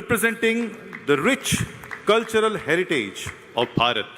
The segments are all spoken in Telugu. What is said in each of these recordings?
representing the rich cultural heritage of Bharat.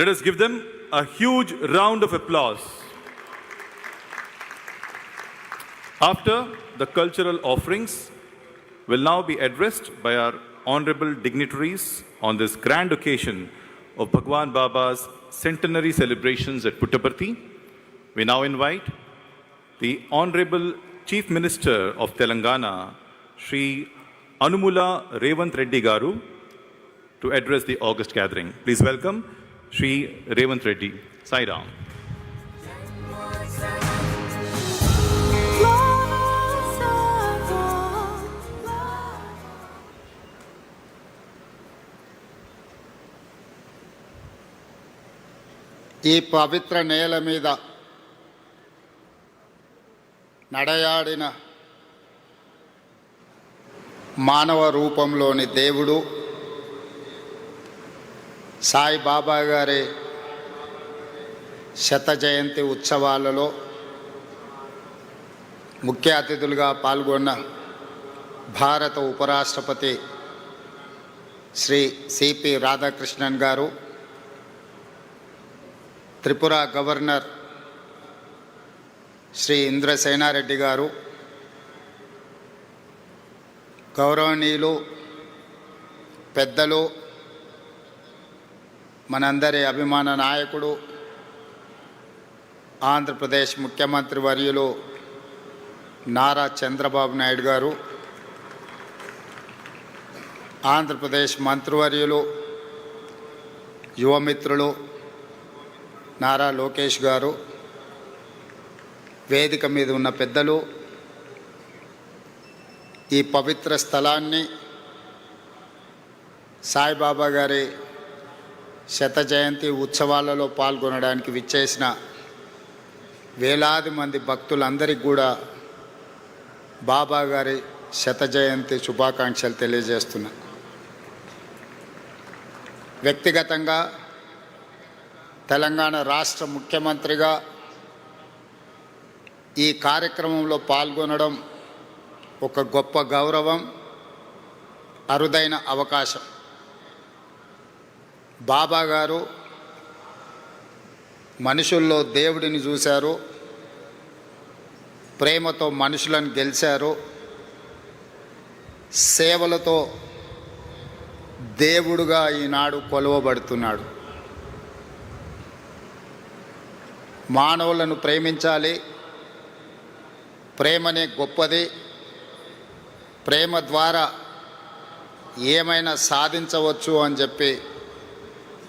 Let us give them a huge round of applause. After the cultural offerings will now be addressed by our honorable dignitaries on this grand occasion of Bhagwan Baba's centenary celebrations at Puttaparthi. We now invite the Honorable Chief Minister of Telangana, Shri Anumula Revanth Reddy garu to address the august gathering please welcome Shri Revanth Reddy. Sairam. ఈ పవిత్ర నేల మీద నడయాడిన మానవ రూపంలోని దేవుడు సాయిబాబా గారి శత జయంతి ఉత్సవాలలో ముఖ్య అతిథులుగా పాల్గొన్న భారత ఉపరాష్ట్రపతి శ్రీ సిపి రాధాకృష్ణన్ గారు త్రిపుర గవర్నర్ శ్రీ ఇంద్రసేనారెడ్డి గారు గౌరవనీయులు పెద్దలు మనందరి అభిమాన నాయకుడు ఆంధ్రప్రదేశ్ ముఖ్యమంత్రి వర్యులు నారా చంద్రబాబు నాయుడు గారు ఆంధ్రప్రదేశ్ మంత్రివర్యులు యువమిత్రులు నారా లోకేష్ గారు వేదిక మీద ఉన్న పెద్దలు ఈ పవిత్ర స్థలాన్ని సాయిబాబా గారి శత జయంతి ఉత్సవాలలో పాల్గొనడానికి విచ్చేసిన వేలాది మంది భక్తులందరికీ కూడా బాబా గారి శత జయంతి శుభాకాంక్షలు తెలియజేస్తున్నా. వ్యక్తిగతంగా తెలంగాణ రాష్ట్ర ముఖ్యమంత్రిగా ఈ కార్యక్రమంలో పాల్గొనడం ఒక గొప్ప గౌరవం అరుదైన అవకాశం. బాబా గారు మనుషుల్లో దేవుడిని చూశారు ప్రేమతో మనుషులను గెలిచారు సేవలతో దేవుడుగా ఈనాడు కొలవబడుతున్నాడు. మానవులను ప్రేమించాలి ప్రేమనే గొప్పది. ప్రేమ ద్వారా ఏమైనా సాధించవచ్చు అని చెప్పి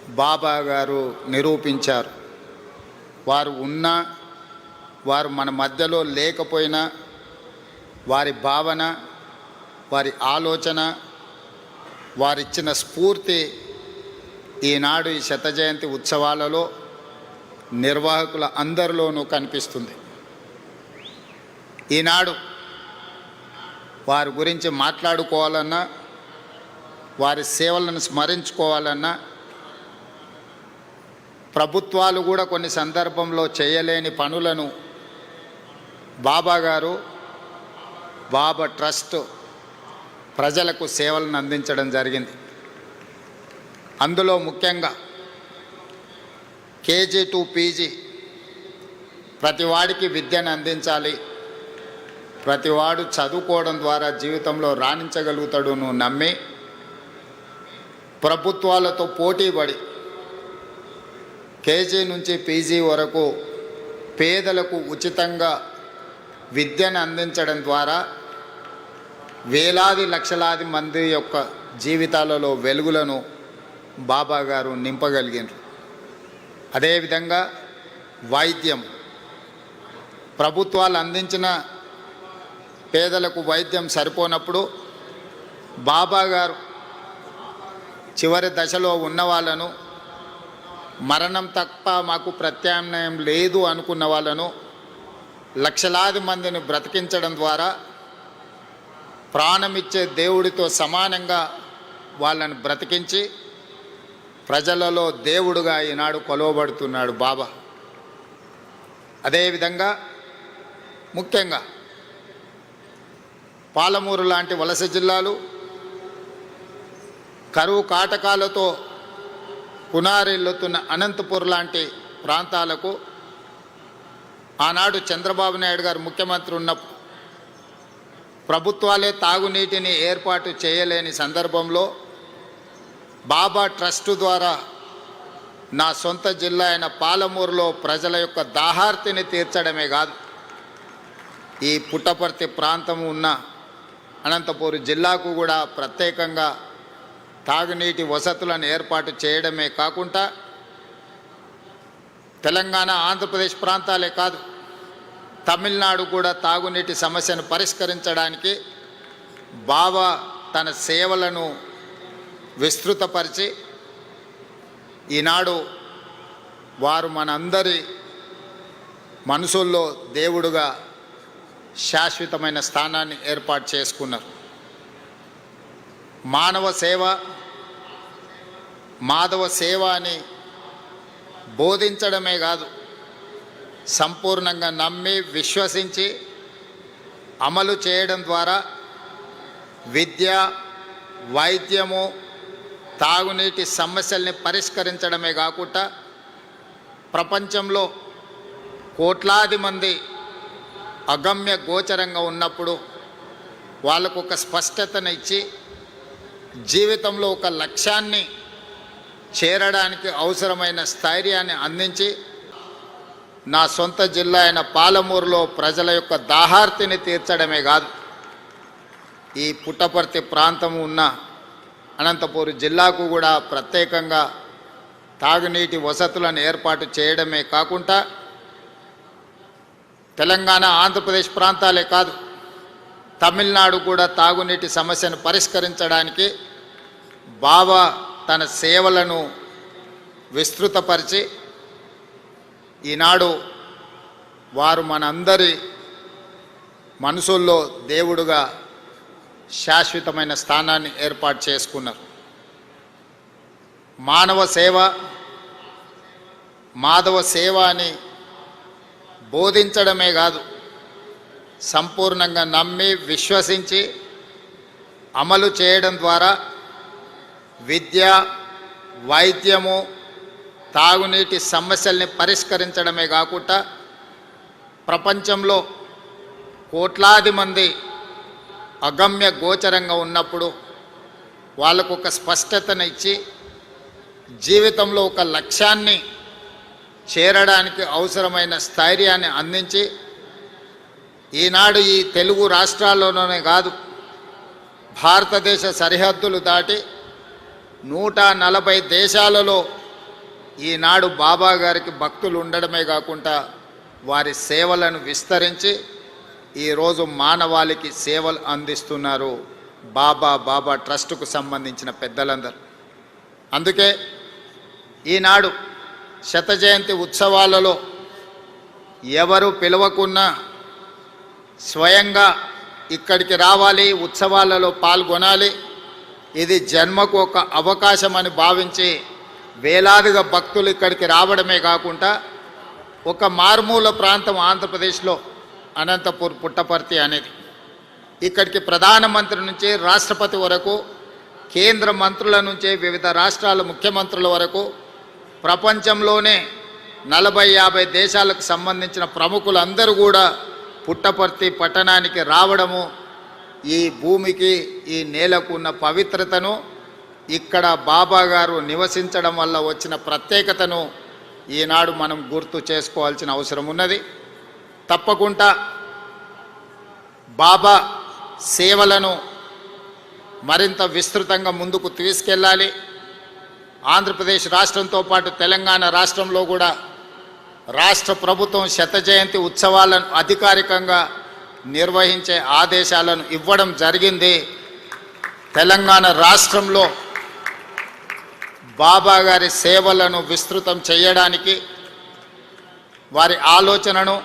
బాబా గారు నిరూపించారు. వారు ఉన్నా వారు మన మధ్యలో లేకపోయినా వారి భావన వారి ఆలోచన వారిచ్చిన స్ఫూర్తి ఈనాడు ఈ శత జయంతి ఉత్సవాలలో నిర్వాహకుల అందరిలోనూ కనిపిస్తుంది. ఈనాడు వారి గురించి మాట్లాడుకోవాలన్నా వారి సేవలను స్మరించుకోవాలన్నా ప్రభుత్వాలు కూడా కొన్ని సందర్భంలో చేయలేని పనులను బాబా గారు బాబా ట్రస్ట్ ప్రజలకు సేవలను అందించడం జరిగింది. అందులో ముఖ్యంగా కేజీ టు పీజీ ప్రతి వాడికి విద్యను అందించాలి. ప్రతివాడు చదువుకోవడం ద్వారా జీవితంలో రాణించగలుగుతాడు నువ్వు నమ్మి ప్రభుత్వాలతో పోటీపడి కేజీ నుంచి పీజీ వరకు పేదలకు ఉచితంగా విద్యను అందించడం ద్వారా వేలాది లక్షలాది మంది యొక్క జీవితాలలో వెలుగులను బాబా గారు నింపగలిగినారు. అదేవిధంగా వైద్యం. ప్రభుత్వాలు అందించిన పేదలకు వైద్యం సరిపోనప్పుడు బాబా గారు చివరి దశలో ఉన్న వాళ్ళను మరణం తప్ప మాకు ప్రత్యామ్నాయం లేదు అనుకున్న వాళ్ళను లక్షలాది మందిని బ్రతికించడం ద్వారా ప్రాణమిచ్చే దేవుడితో సమానంగా వాళ్ళని బ్రతికించి ప్రజలలో దేవుడుగా ఈనాడు కొలవబడుతున్నాడు బాబా. అదేవిధంగా ముఖ్యంగా పాలమూరు లాంటి వలస జిల్లాలు కరువు కాటకాలతో పునారిల్లుతున్న అనంతపూర్ లాంటి ప్రాంతాలకు ఆనాడు చంద్రబాబు నాయుడు గారు ముఖ్యమంత్రి ఉన్నప్పుడు ప్రభుత్వాలే తాగునీటిని ఏర్పాటు చేయలేని సందర్భంలో బాబా ట్రస్టు ద్వారా నా సొంత జిల్లా అయిన పాలమూరులో ప్రజల యొక్క దాహార్తిని తీర్చడమే కాదు ఈ పుట్టపర్తి ప్రాంతం ఉన్న అనంతపూర్ జిల్లాకు కూడా ప్రత్యేకంగా తాగునీటి వసతులను ఏర్పాటు చేయడమే కాకుండా తెలంగాణ ఆంధ్రప్రదేశ్ ప్రాంతాలే కాదు తమిళనాడు కూడా తాగునీటి సమస్యను పరిష్కరించడానికి బాబా తన సేవలను విస్తృతపరిచి ఈనాడు వారు మనందరి మనసుల్లో దేవుడుగా శాశ్వతమైన స్థానాన్ని ఏర్పాటు చేసుకున్నారు. మానవ సేవ మాధవ సేవ అని బోధించడమే కాదు సంపూర్ణంగా నమ్మి విశ్వసించి అమలు చేయడం ద్వారా విద్య వైద్యము తాగునీటి సమస్యల్ని పరిష్కరించడమే కాకుండా ప్రపంచంలో కోట్లాది మంది అగమ్య గోచరంగా ఉన్నప్పుడు వాళ్ళకు ఒక స్పష్టతను ఇచ్చి జీవితంలో ఒక లక్ష్యాన్ని చేరడానికి అవసరమైన స్థైర్యాన్ని అందించి నా సొంత జిల్లా అయిన పాలమూరులో ప్రజల యొక్క దాహార్తిని తీర్చడమే కాదు ఈ పుట్టపర్తి ప్రాంతం ఉన్న అనంతపూర్ జిల్లాకు కూడా ప్రత్యేకంగా తాగునీటి వసతులను ఏర్పాటు చేయడమే కాకుండా తెలంగాణ ఆంధ్రప్రదేశ్ ప్రాంతాలే కాదు. తమిళనాడు కూడా తాగునీటి సమస్యను పరిష్కరించడానికి బాబా తన సేవలను విస్తృతపరిచి ఈనాడు వారు మనందరి మనసుల్లో దేవుడుగా శాశ్వతమైన స్థానాన్ని ఏర్పాటు చేసుకున్నారు. మానవ సేవ మాధవ సేవ అని బోధించడమే కాదు సంపూర్ణంగా నమ్మి విశ్వసించి అమలు చేయడం ద్వారా విద్య వైద్యము తాగునీటి సమస్యల్ని పరిష్కరించడమే కాకుండా ప్రపంచంలో కోట్లాది మంది అగమ్య గోచరంగా ఉన్నప్పుడు వాళ్ళకు ఒక స్పష్టతను ఇచ్చి జీవితంలో ఒక లక్ష్యాన్ని చేరడానికి అవసరమైన స్థైర్యాన్ని అందించి ఈనాడు ఈ తెలుగు రాష్ట్రాల్లోనే కాదు భారతదేశ సరిహద్దులు దాటి నూట నలభై దేశాలలో ఈనాడు బాబా గారికి భక్తులు ఉండడమే కాకుండా వారి సేవలను విస్తరించి ఈరోజు మానవాళికి సేవలు అందిస్తున్నారు బాబా బాబా ట్రస్టుకు సంబంధించిన పెద్దలందరూ. అందుకే ఈనాడు శత జయంతి ఉత్సవాలలో ఎవరు పిలవకున్నా స్వయంగా ఇక్కడికి రావాలి ఉత్సవాలలో పాల్గొనాలి. ఇది జన్మకు ఒక అవకాశం అని భావించి వేలాదిగా భక్తులు ఇక్కడికి రావడమే కాకుండా ఒక మారుమూల ప్రాంతం ఆంధ్రప్రదేశ్లో అనంతపూర్ పుట్టపర్తి అనేది. ఇక్కడికి ప్రధానమంత్రి నుంచి రాష్ట్రపతి వరకు కేంద్ర మంత్రుల నుంచి వివిధ రాష్ట్రాల ముఖ్యమంత్రుల వరకు ప్రపంచంలోనే నలభై యాభై దేశాలకు సంబంధించిన ప్రముఖులందరూ కూడా పుట్టపర్తి పట్టణానికి రావడము ఈ భూమికి ఈ నేలకు ఉన్న పవిత్రతను ఇక్కడ బాబా గారు నివసించడం వల్ల వచ్చిన ప్రత్యేకతను ఈనాడు మనం గుర్తు చేసుకోవాల్సిన అవసరం ఉన్నది. తప్పకుండా బాబా సేవలను మరింత విస్తృతంగా ముందుకు తీసుకెళ్ళాలి. ఆంధ్రప్రదేశ్ రాష్ట్రంతో పాటు తెలంగాణ రాష్ట్రంలో కూడా రాష్ట్ర ప్రభుత్వం శత జయంతి ఉత్సవాలను అధికారికంగా నిర్వహించే ఆదేశాలను ఇవ్వడం జరిగింది. తెలంగాణ రాష్ట్రంలో బాబా గారి సేవలను విస్తృతం చేయడానికి వారి ఆలోచనను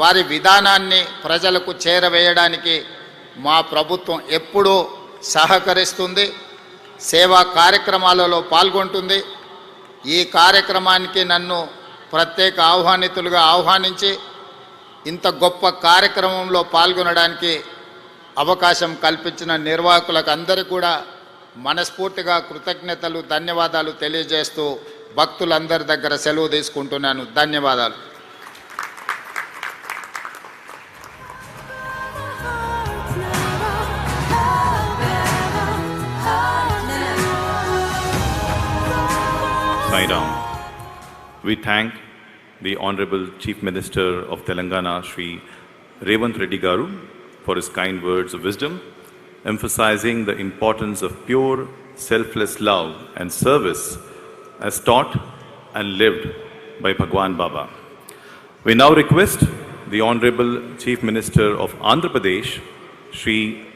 వారి విధానాన్ని ప్రజలకు చేరవేయడానికి మా ప్రభుత్వం ఎప్పుడూ సహకరిస్తుంది. సేవా కార్యక్రమాలలో పాల్గొంటుంది. ఈ కార్యక్రమానికి నన్ను ప్రత్యేక ఆహ్వానితులుగా ఆహ్వానించి ఇంత గొప్ప కార్యక్రమంలో పాల్గొనడానికి అవకాశం కల్పించిన నిర్వాహకులకు అందరికీ కూడా మనస్ఫూర్తిగా కృతజ్ఞతలు ధన్యవాదాలు తెలియజేస్తూ భక్తులందరి దగ్గర సెలవు తీసుకుంటున్నాను. ధన్యవాదాలు. Sai down. We thank the Honorable Chief Minister of Telangana, Sri Revant Reddy Garu, for his kind words of wisdom, emphasizing the importance of pure, selfless love and service as taught and lived by Bhagwan Baba. We now request the Honorable Chief Minister of Andhra Pradesh, Sri